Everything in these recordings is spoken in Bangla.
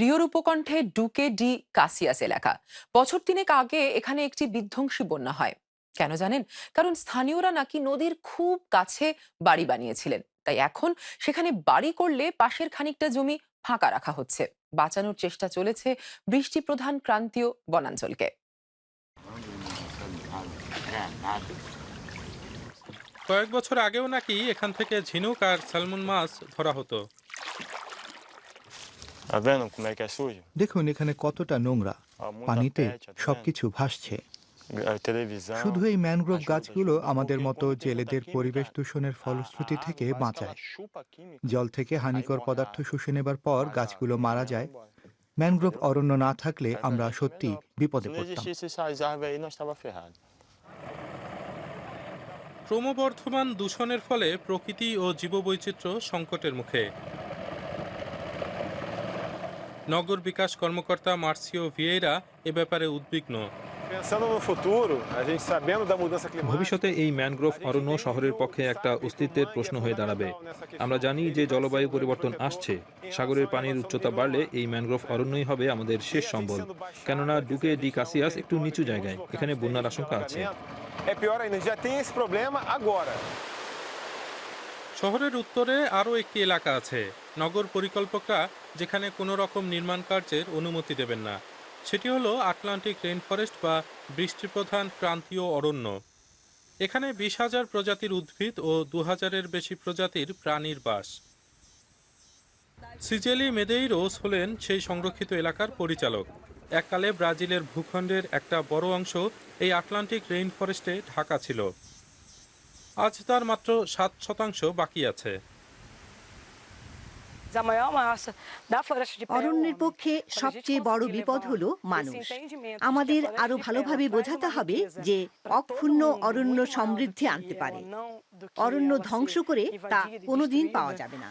রিওর উপকণ্ঠে ডুকে ডি কাসিয়াস এলাকা। বছর তিনেক আগে এখানে একটি বিধ্বংসী বন্যা হয়। কেন জানেন? কারণ স্থানীয়রা নাকি নদীর খুব কাছে বাড়ি বানিয়েছিলেন। তাই এখন সেখানে বাড়ি করলে পাশের খানিকটা জমি ফাঁকা রাখা হচ্ছে। বাঁচানোর চেষ্টা চলেছে বৃষ্টি প্রধান ক্রান্তীয় বনাঞ্চলকে। কয়েক বছর আগেও নাকি এখান থেকে ঝিনুক আর স্যালমন মাছ ধরা হতো। দেখুন এখানে কতটা নোংরা। পানিতে সবকিছু ভাসছে। শুধু এই ম্যানগ্রোভ গাছগুলো আমাদের মতো জেলেদের পরিবেশ দূষণের ফলশ্রুতি থেকে বাঁচায়। জল থেকে হানিকর পদার্থ শুষে নেবার পর গাছগুলো মারা যায়। ম্যানগ্রোভ অরণ্য না থাকলে আমরা সত্যি বিপদে পড়তাম। ক্রমবর্ধমান দূষণের ফলে প্রকৃতি ও জীববৈচিত্র্য সংকটের মুখে। নগর বিকাশ কর্মকর্তা মার্সিও ভিয়েরা এ ব্যাপারে উদ্বিগ্ন. ভবিষ্যতে এই ম্যানগ্রোভ অরণ্য শহরের পক্ষে একটা অস্তিত্বের প্রশ্ন হয়ে দাঁড়াবে। আমরা জানি যে জলবায়ু পরিবর্তন আসছে। সাগরের পানির উচ্চতা বাড়লে এই ম্যানগ্রোভ অরণ্যই হবে আমাদের শেষ সম্বল। কেননা ডুকে ডি কাসিয়াস একটু নিচু জায়গায় এখানে বন্যার আশঙ্কা আছে. শহরের উত্তরে আরও একটি এলাকা আছে। নগর পরিকল্পকরা যেখানে কোনো রকম নির্মাণ কার্যের অনুমতি দেবেন না। সেটি হলো আটলান্টিক রেইন ফরেস্ট বা বৃষ্টিপ্রধান ক্রান্তীয় অরণ্য। এখানে বিশ হাজার প্রজাতির উদ্ভিদ ও দু হাজারের বেশি প্রজাতির প্রাণীর বাস। সিজেলি মেদেইরোস হলেন সেই সংরক্ষিত এলাকার পরিচালক। এককালে ব্রাজিলের ভূখণ্ডের একটা বড় অংশ এই আটলান্টিক রেইন ফরেস্টে ঢাকা ছিল। আজ তার মাত্র সাত শতাংশ বাকি আছে। অরণ্যের পক্ষে সবচেয়ে বড় বিপদ হলো মানুষ। আমাদের আরও ভালোভাবে বোঝাতে হবে যে অক্ষুণ্ণ অরণ্য সমৃদ্ধি আনতে পারে। অরণ্য ধ্বংস করে তা কোনোদিন পাওয়া যাবে না।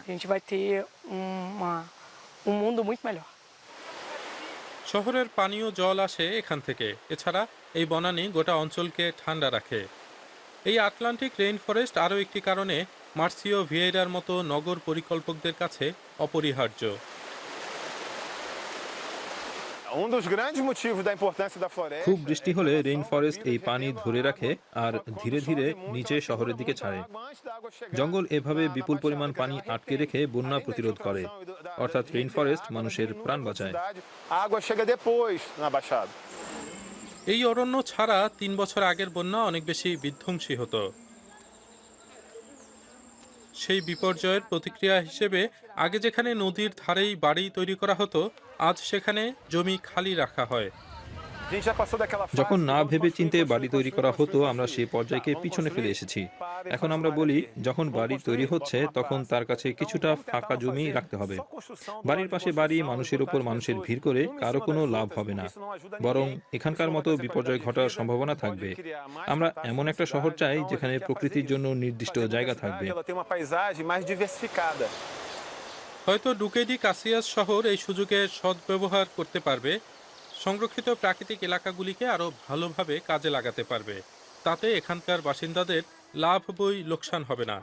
শহরের পানীয় জল আসে এখান থেকে। এছাড়া এই বনানি গোটা অঞ্চলকে ঠান্ডা রাখে। এই আটলান্টিক রেইন ফরেস্ট আরও একটি কারণে মার্সিও ভিয়েরার মতো নগর পরিকল্পকদের কাছে অপরিহার্য। খুব বৃষ্টি হলে রেইন ফরেস্ট এই পানি ধরে রাখে আর ধীরে ধীরে নিচে শহরের দিকে ছাড়ে। জঙ্গল এভাবে বিপুল পরিমাণ পানি আটকে রেখে বন্যা প্রতিরোধ করে। অর্থাৎ রেইন ফরেস্ট মানুষের প্রাণ বাঁচায়। এই অরণ্য ছাড়া তিন বছর আগের বন্যা অনেক বেশি বিধ্বংসী হতো। সেই বিপর্যয়ের প্রতিক্রিয়া হিসেবে আগে যেখানে নদীর ধারেই বাড়ি তৈরি করা হতো, আজ সেখানে জমি খালি রাখা হয়। যখন না ভেবে চিনতে বাড়ি তৈরি করা হতো আমরা সেই পর্যায়কে পিছনে ফেলে এসেছি। এখন আমরা বলি যখন বাড়ি তৈরি হচ্ছে তখন তার কাছে কিছুটা ফাঁকা জমি রাখতে হবে। বাড়ির পাশে বাড়ি মানুষের উপর মানুষের ভিড় করে কারও কোনো লাভ হবে না। বরং এখানকার মতো বিপর্যয় ঘটার সম্ভাবনা থাকবে। আমরা এমন একটা শহর চাই যেখানে প্রকৃতির জন্য নির্দিষ্ট জায়গা থাকবে। হয়তো ডুকেডি কাসিয়াস শহর এই সুযোগে সদ্ব্যবহার করতে পারবে সংরক্ষিত প্রাকৃতিক এলাকাগুলিকে আরও ভালোভাবে কাজে লাগাতে পারবে। তাতে এখানকার বাসিন্দাদের লাভ বই লোকসান হবে না।